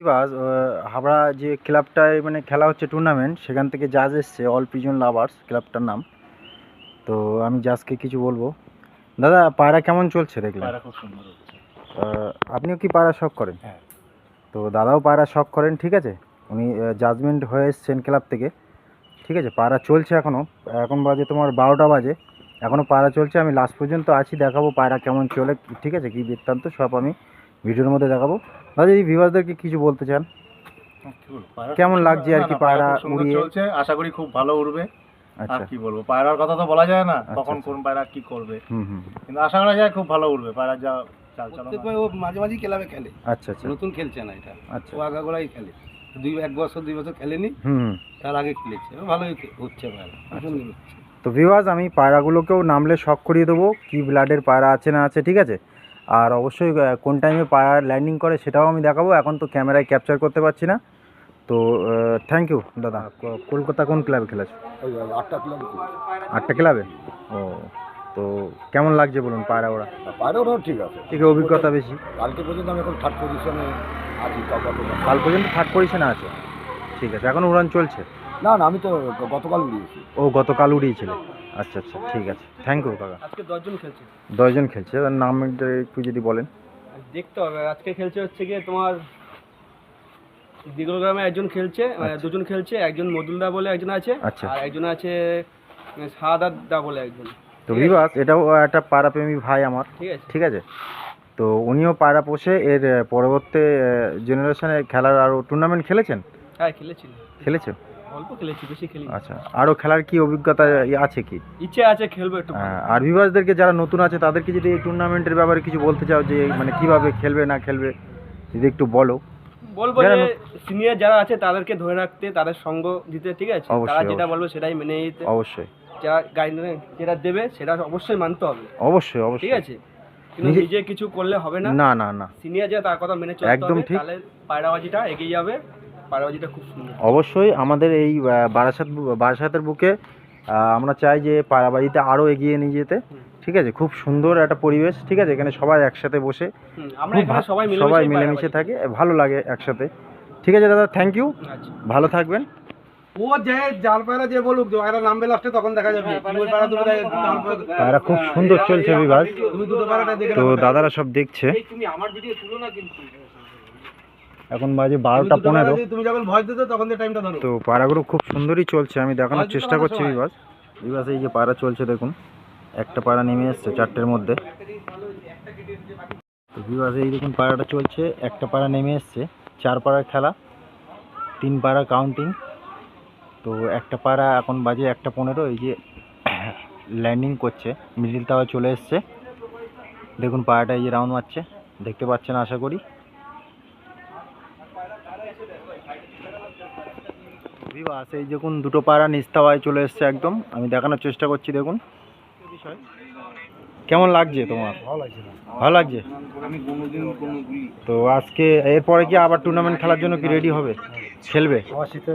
বাস হাবড়া যে ক্লাবটায় মানে খেলা হচ্ছে টুর্নামেন্ট সেখান থেকে জাজ এসছে অল পিজন লাভার্স ক্লাবটার নাম। তো আমি জাজকে কিছু বলব। দাদা পায়রা কেমন চলছে আহ, আপনিও কি পায়রা শখ করেন? হ্যাঁ। তো দাদাও পায়রা শখ করেন ঠিক আছে? উনি জাজমেন্ট হয়ে এসছেন ক্লাব থেকে। ঠিক আছে পায়রা চলছে এখনও এখন বাজে তোমার বারোটা বাজে। এখনও পায়রা চলছে আমি লাস্ট পর্যন্ত আছি দেখাবো পায়রা কেমন চলে ঠিক আছে? কি বৃত্তান্ত সব আমি ভিডিওর মধ্যে দেখাবো। দাদা এই ভিভাসদেরকে কিছু বলতে চান? পায়রা কেমন লাগছে আর কি পায়রা পায়রা উড়িয়ে? চলছে আশা করি খুব ভালো উড়বে। আর আচ্ছা। কি বলব পায়রার কথা তো বলা যায় না আচ্ছা, কখন আচ্ছা। কোন পায়রা কি করবে। হুম হুম কিন্তু আশা করা যায় খুব ভালো উড়বে পায়রা যা মাঝে মাঝেই ক্লাবে খেলে। আচ্ছা আচ্ছা। নতুন খেলছে না এটা। আচ্ছা। ও আগাগোড়াই খেলে। দুই এক বছর দুই বছর খেলেনি তার আগে খেলেছে। ভালোই হচ্ছে হচ্ছে তো ভিওয়াজ আমি পায়রাগুলোকেও নামলে শখ করিয়ে দেবো কি ব্লাডের পায়রা আছে না আছে ঠিক আছে? আর অবশ্যই কোন টাইমে পায়রা ল্যান্ডিং করে সেটাও আমি দেখাবো। এখন তো ক্যামেরায় ক্যাপচার করতে পারছি না। তো থ্যাংক ইউ দাদা। কলকাতা কোন ক্লাবে খেলেছ? আটটা ক্লাব আটটা ক্লাবে ও তো কেমন লাগছে বলুন পায়রা ওরা? পায়রা ওরাও ঠিক আছে। ঠিক অভিজ্ঞতা বেশি। কালকে পর্যন্ত আমি এখন থার্ড পজিশনে আছি কাল পর্যন্ত থার্ড পজিশনে আছে? ঠিক আছে এখন উড়ান চলছে? না না আমি তো গতকাল উড়িয়েছি। ও গতকাল উড়িয়েছিল। আচ্ছা আচ্ছা ঠিক আছে। থ্যাংক ইউ কাকা। আজকে দশজন খেলছে। দশজন খেলছে। তার নাম একটু যদি বলেন। দেখতে হবে। আজকে খেলছে হচ্ছে গিয়ে তোমার দিগল গ্রামে একজন খেলছে মানে আচ্ছা। দুজন খেলছে একজন মদুলদা বলে একজন আছে আচ্ছা। আর একজন আছে সাদা দা বলে একজন। তো বিভাস এটাও একটা পাড়াপ্রেমী ভাই আমার। ঠিক আছে। ঠিক আছে? তো উনিও পায়রা পোষে এর পরবর্তী জেনারেশনে খেলার আরও টুর্নামেন্ট খেলেছেন? হ্যাঁ খেলেছিল খেলেছে? অল্প খেলেছি বেশি খেলি আচ্ছা আরও খেলার কি অভিজ্ঞতা আছে কি? ইচ্ছে আছে খেলব একটু। আর বিভাসদেরকে যারা নতুন আছে তাদেরকে যদি এই টুর্নামেন্টের ব্যাপারে কিছু বলতে চাও যে মানে কীভাবে খেলবে না খেলবে যদি একটু বলো। বলব যে সিনিয়র যারা আছে তাদেরকে ধরে রাখতে তাদের সঙ্গ দিতে ঠিক আছে? তারা যেটা। বলবে সেটাই মেনে নিতে। অবশ্যই। যারা গাইডলাইন যেটা দেবে সেটা অবশ্যই মানতে হবে। অবশ্যই অবশ্যই। ঠিক আছে? কিন্তু নিজে- কিছু করলে হবে না। না না না। সিনিয়র যে তার কথা মেনে চলতে একদম ঠিক। তাহলে পায়রাবাজিটা এগিয়ে যাবে। পায়রাবাজিটা খুব সুন্দর। অবশ্যই আমাদের এই বারাসাত বু- বারাসাতের বুকে আমরা চাই যে পাড়াবাড়িতে আরও এগিয়ে নিয়ে যেতে। ঠিক আছে? খুব সুন্দর একটা পরিবেশ। ঠিক আছে? এখানে সবাই একসাথে বসে সবাই সবাই মিলেমিশে থাকে। ভালো লাগে একসাথে। ঠিক আছে দাদা? থ্যাংক ইউ আচ্ছা। ভালো থাকবেন। ও যে জাল পায়রা যে বলুক যে পায়রা নামবে লাস্টে তখন দেখা যাবে। ওই পায়রা দুটো পায়রা- পায়রা খুব সুন্দর চলছে বিভাগ পায়রাটা দেখে তো দাদারা সব দেখছে। তুমি আমার ভিডিও তুলো না কিন্তু। এখন বাজে বারোটা পনেরো। দিয়ে তুমি যখন ভয় দিতে তখন টাইমটা ধরো। তো পায়রাগুলো খুব সুন্দরই চলছে আমি দেখানোর চেষ্টা করছি। বিভাস। বিভাস এই যে পায়রা চলছে দেখুন একটা পায়রা নেমে এসছে চারটের মধ্যে। তো বিভাস এই দেখুন পায়রাটা চলছে একটা পায়রা নেমে এসছে চার পাড়ার খেলা তিন পাড়া কাউন্টিং তো একটা পাড়া এখন বাজে একটা পনেরো এই যে ল্যান্ডিং করছে মিডিল টাওয়া চলে এসছে। দেখুন পায়রাটা এই যে রাউন্ড মারছে দেখতে পাচ্ছেন আশা করি। বিভাস এই দেখুন দুটো পায়রা নিস্তাওয়ায় চলে এসছে একদম। আমি দেখানোর চেষ্টা করছি দেখুন। কেমন লাগছে তোমার? ভালো লাগছে তো আজকে এরপরে কি আবার টুর্নামেন্ট খেলার জন্য কি রেডি হবে? খেলবে?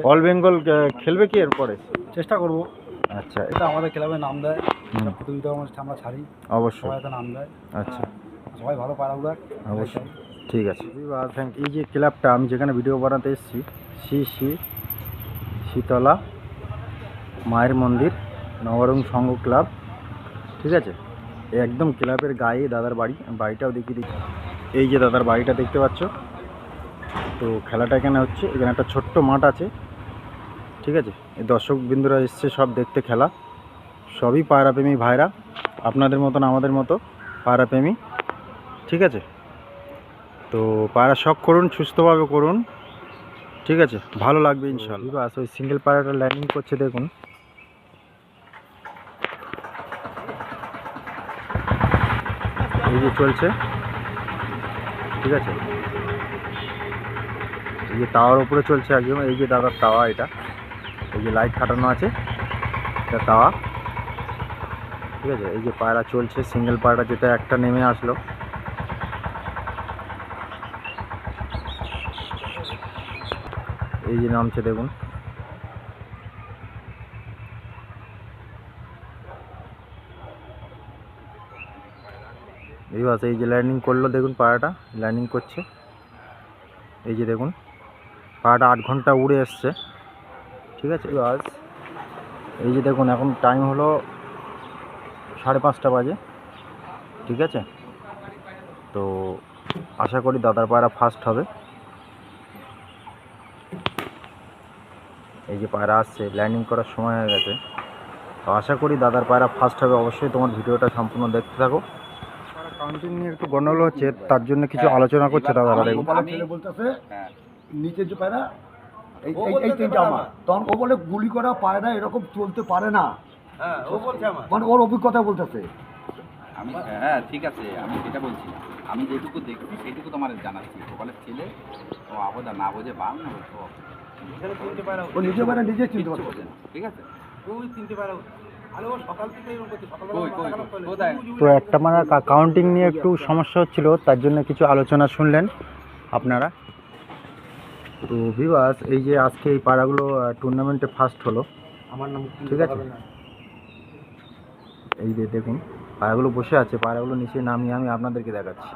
অল বেঙ্গল খেলবে কি এরপরে? চেষ্টা করব। আচ্ছা। এটা আমাদের ক্লাবে নাম দেয়। প্রতিযোগিতা আমরা ছাড়ি। অবশ্যই। নাম দেয়। আচ্ছা। সবাই ভালো উড়াক। অবশ্যই। ঠিক আছে। থ্যাংক এই যে ক্লাবটা আমি যেখানে ভিডিও বানাতে এসেছি শ্রী শ্রী শীতলা, মায়ের মন্দির, নবরং সংঘ ক্লাব, ঠিক আছে? একদম ক্লাবের গায়ে দাদার বাড়ি, বাড়িটাও দেখিয়ে দিচ্ছি। এই যে দাদার বাড়িটা দেখতে পাচ্ছ? তো খেলাটা এখানে হচ্ছে, এখানে একটা ছোট্ট মাঠ আছে, ঠিক আছে? এই দর্শক বিন্দুরা এসছে, সব দেখতে খেলা। সবই পায়রাপ্রেমী ভাইরা, আপনাদের মতন আমাদের মতো পায়রাপ্রেমী, ঠিক আছে? তো পায়রা শখ করুন, সুস্থভাবে করুন। ঠিক আছে ভালো লাগবে ইনশাল্লাহ বাস ওই সিঙ্গেল পায়রাটা ল্যান্ডিং করছে দেখুন। এই যে চলছে। ঠিক আছে। এই যে টাওয়ার উপরে চলছে একদম এই যে দাদার তাওয়া এটা। এই যে লাইট খাটানো আছে এটা তাওয়া ঠিক আছে এই যে পায়রা চলছে সিঙ্গেল পায়রা যেটা একটা নেমে আসলো। এই যে নামছে দেখুন। এই বাস, এই যে ল্যান্ডিং করল দেখুন পায়রাটা ল্যান্ডিং করছে। এই যে দেখুন পায়রাটা আট ঘণ্টা উড়ে এসছে। ঠিক আছে আজ এই যে দেখুন, এখন টাইম হলো সাড়ে পাঁচটা বাজে। ঠিক আছে? তো আশা করি দাদার পায়রা ফার্স্ট হবে। এই যে পায়রা আসছে ল্যান্ডিং করার সময় হয়ে গেছে। তো আশা করি দাদার পায়রা ফার্স্ট হবে অবশ্যই তোমার ভিডিওটা সম্পূর্ণ দেখতে থাকো। কাউন্টিং নিয়ে একটু গন্ডগোল হচ্ছে তার জন্য কিছু আলোচনা করছে দাদারা দেখুন। বলতেছে নিচের যে পায়রা এই এই- এই তিনটা আমার। তখন ও বলে গুলি করা পায়রা এরকম চলতে পারে না। মানে ওর অভিজ্ঞতা বলতেছে। আমি হ্যাঁ ঠিক আছে আমি সেটা বলছি আমি যেটুকু দেখছি সেটুকু তোমার জানাচ্ছি। গোপালের ছেলে ও আবদা না বোঝে বাং না ও নিজে পায়রা নিজে চিনতে পারছে। ঠিক আছে? ওই তিনটে পায়রা তো একটা মানে কাউন্টিং নিয়ে একটু সমস্যা হচ্ছিল তার জন্য কিছু আলোচনা শুনলেন আপনারা। তো ভিভাস এই যে আজকে এই পাড়াগুলো টুর্নামেন্টে ফার্স্ট হলো। আমার নাম ঠিক আছে? এই যে দেখুন পায়রাগুলো বসে আছে পায়রাগুলো নিচে নামিয়ে আমি আপনাদেরকে দেখাচ্ছি।